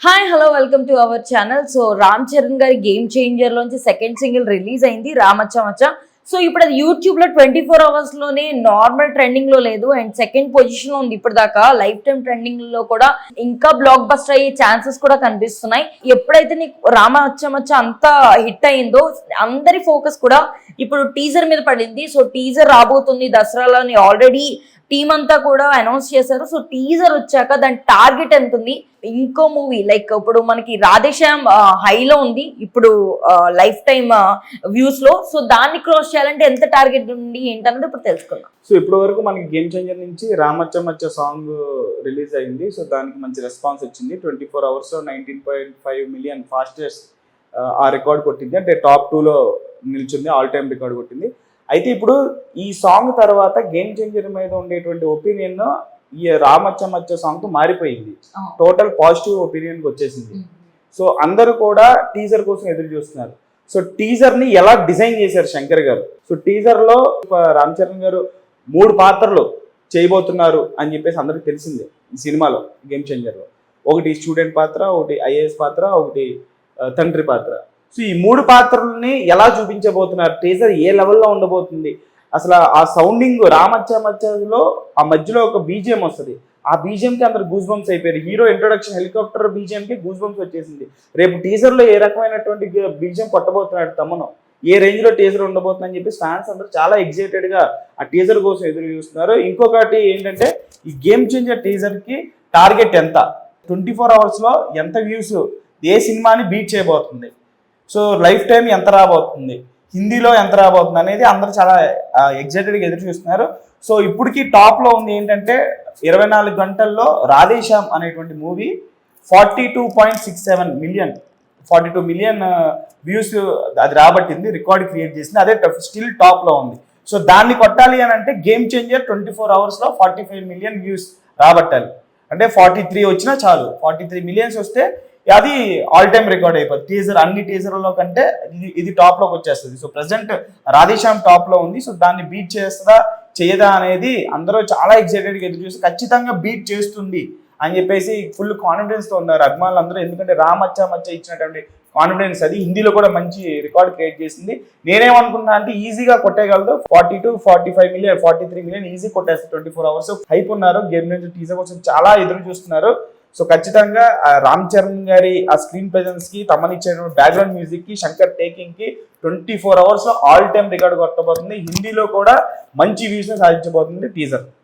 Hi hello welcome to our channel so Ram Charan గారి game changer లోంచి second single release అయింది రామచ్చమచ్చ so ఇప్పుడు అది యూట్యూబ్లో ట్వంటీ ఫోర్ అవర్స్లోనే నార్మల్ ట్రెండింగ్లో లేదు. అండ్ సెకండ్ పొజిషన్లో ఉంది ఇప్పటిదాకా. దాకా లైఫ్ టైం ట్రెండింగ్లో కూడా ఇంకా బ్లాక్ బస్టర్ అయ్యే ఛాన్సెస్ కూడా కనిపిస్తున్నాయి. ఎప్పుడైతే నీకు రామ అచ్చమచ్చ అంత హిట్ అయిందో అందరి ఫోకస్ కూడా ఇప్పుడు టీజర్ మీద పడింది. సో టీజర్ రాబోతుంది దసరాలోని ఆల్రెడీ టీం అంతా కూడా అనౌన్స్ చేశారు. సో టీజర్ వచ్చాక దాని టార్గెట్ ఎంత ఉంది ఇంకో మూవీ లైక్ ఇప్పుడు మనకి రాధేశ్యామ్ హైలో ఉంది. ఇప్పుడు లైఫ్ టైమ్ వ్యూస్లో సో దాన్ని క్రాస్ చేయాలంటే ఎంత టార్గెట్ ఉంది ఏంటన్నది ఇప్పుడు తెలుసుకుందాం. సో ఇప్పటి వరకు మనకి గేమ్ చేంజర్ నుంచి రామచ్చ మచ్చ సాంగ్ రిలీజ్ అయింది. సో దానికి మంచి రెస్పాన్స్ వచ్చింది. Twenty four hours nineteen point five million fastest ఆ రికార్డ్ కొట్టింది. అంటే టాప్ టూలో నిలిచింది ఆల్ టైమ్ రికార్డ్ కొట్టింది. అయితే ఇప్పుడు ఈ సాంగ్ తర్వాత గేమ్ చేంజర్ మీద ఉండేటువంటి ఒపీనియన్ ఈ రామచ్చ మచ్చ సాంగ్తో మారిపోయింది టోటల్ పాజిటివ్ ఒపీనియన్కి వచ్చేసింది. సో అందరూ కూడా టీజర్ కోసం ఎదురు చూస్తున్నారు. సో టీజర్ని ఎలా డిజైన్ చేశారు శంకర్ గారు? సో టీజర్లో రామ్ చరణ్ గారు మూడు పాత్రలు చేయబోతున్నారు అని చెప్పేసి అందరికి తెలిసిందే ఈ సినిమాలో గేమ్ చేంజర్లో. ఒకటి స్టూడెంట్ పాత్ర ఒకటి ఐఏఎస్ పాత్ర ఒకటి తండ్రి పాత్ర. సో ఈ మూడు పాత్రల్ని ఎలా చూపించబోతున్నారు? టీజర్ ఏ లెవెల్లో ఉండబోతుంది? అసలు ఆ సౌండింగ్ రామచ్చ ఆ మధ్యలో ఒక బీజిఎం వస్తుంది. ఆ BGM అందరు గూజ్ బంప్స్ అయిపోయారు. Hero introduction helicopter BGM goose bumps వచ్చేసింది. రేపు టీజర్లో ఏ రకమైనటువంటి బీజిఎం కొట్టబోతున్నాడు తమను? ఏ రేంజ్లో టీజర్ ఉండబోతుందని చెప్పి ఫ్యాన్స్ అందరూ చాలా ఎగ్జైటెడ్గా ఆ టీజర్ కోసం ఎదురు చూస్తున్నారు. ఇంకొకటి ఏంటంటే ఈ గేమ్ చేంజర్ టీజర్కి టార్గెట్ ఎంత? ట్వంటీ ఫోర్ అవర్స్లో ఎంత వ్యూస్ ఏ సినిమాని బీట్ చేయబోతుంది? సో లైఫ్ టైం ఎంత రాబోతుంది? హిందీలో ఎంత రాబోతుంది అనేది అందరూ చాలా ఎగ్జైటెడ్గా ఎదురు చూస్తున్నారు. సో ఇప్పటికీ టాప్లో ఉంది ఏంటంటే ఇరవై నాలుగు గంటల్లో రాధేశ్యామ్ అనేటువంటి movie forty two point six seven million forty two million views అది రాబట్టింది రికార్డ్ క్రియేట్ చేసింది. అదే స్టిల్ టాప్లో ఉంది. సో దాన్ని కొట్టాలి అని అంటే గేమ్ చేంజర్ ట్వంటీ ఫోర్ అవర్స్లో ఫార్టీ ఫైవ్ మిలియన్ వ్యూస్ రాబట్టాలి. అంటే ఫార్టీ త్రీ వచ్చినా చాలు. ఫార్టీ త్రీ మిలియన్స్ వస్తే అది ఆల్ టైమ్ రికార్డ్ అయిపోతుంది టీజర్ అన్ని టీజర్లలో కంటే ఇది ఇది టాప్లోకి వచ్చేస్తుంది. సో ప్రజెంట్ రాధేశ్యామ్ టాప్లో ఉంది. సో దాన్ని బీట్ చేస్తుందా చేయదా అనేది అందరూ చాలా ఎక్సైటెడ్గా ఎదురు చూసి ఖచ్చితంగా బీట్ చేస్తుంది అని చెప్పేసి ఫుల్ కాన్ఫిడెన్స్తో ఉన్నారు అభిమానులు అందరూ ఎందుకంటే రామచ్చ మచ్చ ఇచ్చినటువంటి కాన్ఫిడెన్స్ అది హిందీలో కూడా మంచి రికార్డ్ క్రియేట్ చేసింది. నేనేమనుకున్నా అంటే ఈజీగా కొట్టేయగలదు. Forty two forty five million forty three million easy కొట్టేస్తారు ట్వంటీ ఫోర్ అవర్స్ హైప్ ఉన్నారు. గేమ్ నుంచి టీజర్ కోసం చాలా ఎదురు చూస్తున్నారు. సో ఖచ్చితంగా రామ్ చరణ్ గారి ఆ స్క్రీన్ ప్రెజెన్స్కి తమనిచ్చిన బ్యాక్గ్రౌండ్ మ్యూజిక్కి శంకర్ టేకింగ్కి ట్వంటీ ఫోర్ అవర్స్లో ఆల్ టైమ్ రికార్డ్ కొట్టబోతుంది. హిందీలో కూడా మంచి వ్యూస్ సాధించబోతుంది టీజర్